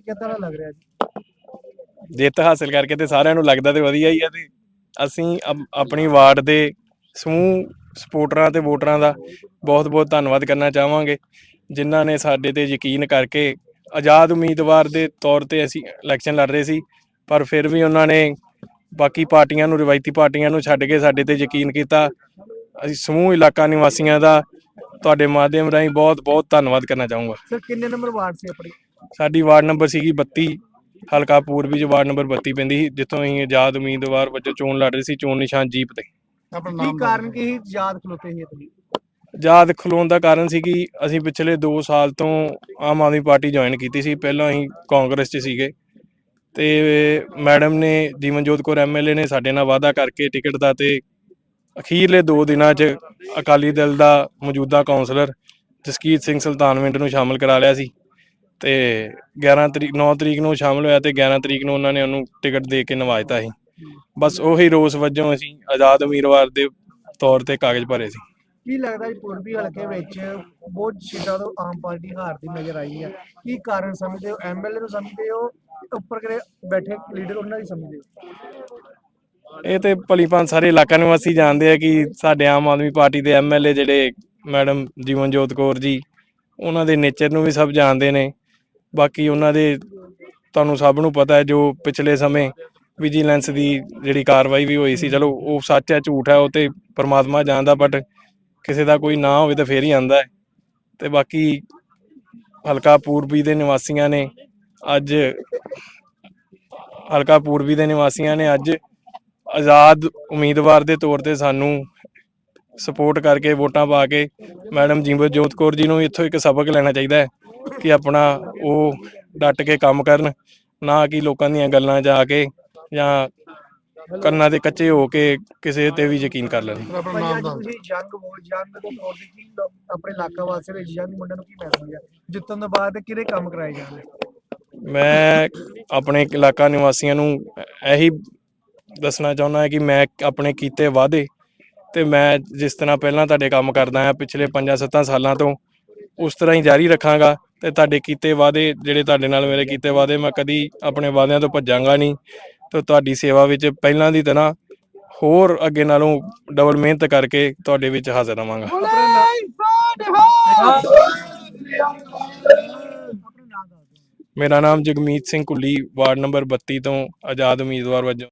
ਕਿੱਦਾਂ ਦਾ ਲੱਗ ਰਿਹਾ ਜੀ? ਜਿੱਤ ਹਾਸਲ ਕਰਕੇ ਤੇ ਸਾਰਿਆਂ ਨੂੰ ਲੱਗਦਾ ਤੇ ਵਧੀਆ ਹੀ ਆ ਤੇ ਅਸੀਂ ਆਪਣੀ ਵਾਰਡ ਦੇ ਸਮੂਹ ਸਪੋਰਟਰਾਂ ਤੇ ਵੋਟਰਾਂ ਦਾ ਬਹੁਤ-ਬਹੁਤ ਧੰਨਵਾਦ ਕਰਨਾ ਚਾਹਾਂਗੇ ਜਿਨ੍ਹਾਂ ਨੇ ਸਾਡੇ ਤੇ ਯਕੀਨ ਕਰਕੇ ਆਜ਼ਾਦ ਉਮੀਦਵਾਰ ਦੇ ਤੌਰ ਤੇ ਅਸੀਂ ਇਲੈਕਸ਼ਨ ਲੜ ਰਹੇ ਸੀ ਪਰ ਫਿਰ ਵੀ ਉਹਨਾਂ ਨੇ ਬਾਕੀ ਪਾਰਟੀਆਂ ਨੂੰ ਰਿਵਾਇਤੀ ਪਾਰਟੀਆਂ ਨੂੰ ਛੱਡ ਕੇ ਸਾਡੇ ਤੇ ਯਕੀਨ ਕੀਤਾ। ਅਸੀਂ ਸਮੂਹ ਇਲਾਕਾ ਨਿਵਾਸੀਆਂ ਦਾ ਤੁਹਾਡੇ ਮਾਧਿਅਮ ਰਾਹੀਂ ਬਹੁਤ-ਬਹੁਤ ਧੰਨਵਾਦ ਕਰਨਾ ਚਾਹੂੰਗਾ। ਸਰ ਕਿੰਨੇ ਨੰਬਰ ਵਾਰਡ ਸੀ ਆਪਣੀ? ਸਾਡੀ ਵਾਰਡ ਨੰਬਰ ਸੀਗੀ 32 ਹਲਕਾ ਪੂਰਬੀ ਚ ਵਾਰਡ ਨੰਬਰ 32 ਪੈਂਦੀ ਸੀ ਜਿੱਥੋਂ ਅਸੀਂ ਆਜ਼ਾਦ ਉਮੀਦਵਾਰ ਵਜੋਂ ਚੋਣ ਲੜ ਰਹੇ ਸੀ ਚੋਣ ਨਿਸ਼ਾਨ ਜੀਪ ਤੇ। ਕੀ ਕਾਰਨ ਕੀ ਸੀ? ਯਾਦ ਖਲੋਤੇ ਸੀ ਤੁਸੀਂ ਆਜ਼ਾਦ ਖਲੋਣ ਦਾ ਕਾਰਨ ਸੀ ਕਿ ਅਸੀਂ ਪਿਛਲੇ 2 ਸਾਲ ਤੋਂ ਆਮ ਆਦਮੀ ਪਾਰਟੀ ਜੁਆਇਨ ਕੀਤੀ ਸੀ। ਪਹਿਲਾਂ ਅਸੀਂ ਕਾਂਗਰਸ 'ਚ ਸੀਗੇ। ਤੇ ਮੈਡਮ ਨੇ ਜੀਵਨਜੋਤ ਕੌਰ ਐਮਐਲਏ ਨੇ ਸਾਡੇ ਨਾਲ ਵਾਅਦਾ ਕਰਕੇ ਟਿਕਟ ਦਾ ਤੇ ਅਖੀਰਲੇ 2 ਦਿਨਾਂ 'ਚ ਅਕਾਲੀ ਦਲ ਦਾ ਮੌਜੂਦਾ ਕਾਉਂਸਲਰ ਜਸਕੀਰ ਸਿੰਘ ਸੁਲਤਾਨਵਿੰਡ ਨੂੰ ਸ਼ਾਮਲ ਕਰਾ ਲਿਆ ਸੀ। ਤੇ 11 ਤਰੀਕ 9 ਤਰੀਕ ਨੂੰ ਸ਼ਾਮਲ ਹੋਇਆ ਤੇ 11 ਤਰੀਕ ਨੂੰ ਉਹਨਾਂ ਨੇ ਉਹਨੂੰ ਟਿਕਟ ਦੇ ਕੇ ਨਵਾਜਤਾ ਸੀ। ਬਸ ਉਹੀ ਰੋਸ ਵਜੋਂ ਅਸੀਂ ਆਜ਼ਾਦ ਉਮੀਦਵਾਰ ਦੇ ਤੌਰ ਤੇ ਕਾਗਜ਼ ਭਰੇ ਸੀ। ਕੀ ਲੱਗਦਾ ਜੀ ਪੂਰਬੀ ਹਲਕੇ ਵਿੱਚ ਬਹੁਤ ਸੀਟਾਂ ਤੋਂ ਆਮ ਪਾਰਟੀ ਹਾਰਦੀ ਨਜ਼ਰ ਆਈ ਹੈ। ਕੀ ਕਾਰਨ ਸਮਝਦੇ ਹੋ? ਐਮਐਲਏ ਨੂੰ ਸਮਝਦੇ ਹੋ? ਉੱਪਰ ਕਰੇ ਬੈਠੇ ਲੀਡਰ ਉਹਨਾਂ ਦੀ ਸਮਝਦੇ ਹੋ? ਇਹ ਤੇ ਭਲੀਭਾਂਤ ਸਾਰੇ ਇਲਾਕਾ ਨਿਵਾਸੀ ਜਾਣਦੇ ਆ ਕਿ ਸਾਡੇ ਆਮ ਆਦਮੀ ਪਾਰਟੀ ਦੇ ਐਮਐਲਏ ਜਿਹੜੇ ਮੈਡਮ ਜੀਵਨਜੋਤ ਕੌਰ ਜੀ ਉਹਨਾਂ ਦੇ ਨੇਚਰ ਨੂੰ ਵੀ ਸਭ ਜਾਣਦੇ ਨੇ। ਬਾਕੀ ਉਹਨਾਂ ਦੇ ਤੁਹਾਨੂੰ ਸਭ ਨੂੰ ਪਤਾ ਹੈ ਜੋ ਪਿਛਲੇ ਸਮੇਂ ਵਿਜੀਲੈਂਸ ਦੀ ਜਿਹੜੀ ਕਾਰਵਾਈ ਵੀ ਹੋਈ ਸੀ, ਚਲੋ ਉਹ ਸੱਚ ਹੈ, ਝੂਠ ਹੈ, ਉਹ ਤੇ ਪਰਮਾਤਮਾ ਜਾਣਦਾ ਬਟ ਕਿਸੇ ਦਾ ਕੋਈ ਨਾ ਹੋਵੇ ਤਾਂ ਫੇਰ ਹੀ ਆਂਦਾ ਹੈ। ਤੇ ਬਾਕੀ ਹਲਕਾ ਪੂਰਬੀ ਦੇ ਨਿਵਾਸੀਆਂ ਨੇ ਅੱਜ, ਹਲਕਾ ਪੂਰਬੀ ਦੇ ਨਿਵਾਸੀਆਂ ਨੇ ਅੱਜ ਆਜ਼ਾਦ ਉਮੀਦਵਾਰ ਦੇ ਤੌਰ ਤੇ ਸਾਨੂੰ ਸਪੋਰਟ ਕਰਕੇ ਵੋਟਾਂ ਪਾ ਕੇ ਮੈਡਮ ਜੀਵਨਜੋਤ ਕੌਰ ਜੀ ਨੂੰ ਇੱਥੋਂ ਇੱਕ ਸਬਕ ਲੈਣਾ ਚਾਹੀਦਾ ਹੈ। ਕਿ ਆਪਣਾ ਉਹ ਡਟ ਕੇ ਕੰਮ ਕਰਨ ਨਾ ਕਿ ਲੋਕਾਂ ਦੀਆਂ ਗੱਲਾਂ ਆ ਕੇ ਜਾਂ ਕੰਨਾਂ ਦੇ ਕੱਚੇ ਹੋ ਕੇ ਕਿਸੇ ਤੇ ਵੀ ਯਕੀਨ ਕਰ ਲੈਣ। ਭਾਈ ਅੱਜ ਤੁਸੀਂ ਜੰਗ ਵੋਟ ਜੰਗ ਦੇ ਤੌਰ ਤੇ ਕੀ ਲੋ- ਆਪਣੇ ਇਲਾਕਾ ਵਾਸਤੇ ਵਿੱਚ ਜੰਗ ਮੁੰਡਿਆਂ ਨੂੰ ਕੀ ਮੈਸੇਜ ਹੈ ਜਿੱਤਣ ਤੋਂ ਬਾਅਦ ਕਿਹੜੇ ਕੰਮ ਕਰਾਏ ਜਾਣਗੇ ਮੈਂ ਆਪਣੇ ਇਲਾਕਾ ਨਿਵਾਸੀਆਂ ਨੂੰ ਇਹੀ ਦੱਸਣਾ ਚਾਹੁੰਦਾ ਹਾਂ ਕਿ ਮੈਂ ਆਪਣੇ ਕੀਤੇ ਵਾਅਦੇ ਤੇ ਮੈਂ ਜਿਸ ਤਰ੍ਹਾਂ ਪਹਿਲਾਂ ਤੁਹਾਡੇ ਕੰਮ ਕਰਦਾ ਆ ਪਿਛਲੇ 5-7 ਸਾਲਾਂ ਤੋਂ ਉਸ ਤਰ੍ਹਾਂ ਹੀ ਜਾਰੀ ਰੱਖਾਂਗਾ। ਤੇ ਤੁਹਾਡੇ ਕੀਤੇ ਵਾਅਦੇ, ਜਿਹੜੇ ਤੁਹਾਡੇ ਨਾਲ ਮੇਰੇ ਕੀਤੇ ਵਾਅਦੇ, ਮੈਂ ਕਦੀ ਆਪਣੇ ਵਾਅਦਿਆਂ ਤੋਂ ਭੱਜਾਂਗਾ ਨਹੀਂ। ਤੇ ਤੁਹਾਡੀ ਸੇਵਾ ਵਿੱਚ ਪਹਿਲਾਂ ਦੀ ਤਰ੍ਹਾਂ ਹੋਰ ਅੱਗੇ ਨਾਲੋਂ ਡਬਲ ਮਿਹਨਤ ਕਰਕੇ ਤੁਹਾਡੇ ਵਿੱਚ ਹਾਜ਼ਰ ਰਵਾਂਗਾ। ਮੇਰਾ ਨਾਮ ਜਗਮੀਤ ਸਿੰਘ ਕੁੱਲੀ, ਵਾਰਡ ਨੰਬਰ 32 ਤੋਂ ਆਜ਼ਾਦ ਉਮੀਦਵਾਰ ਵਜੋਂ।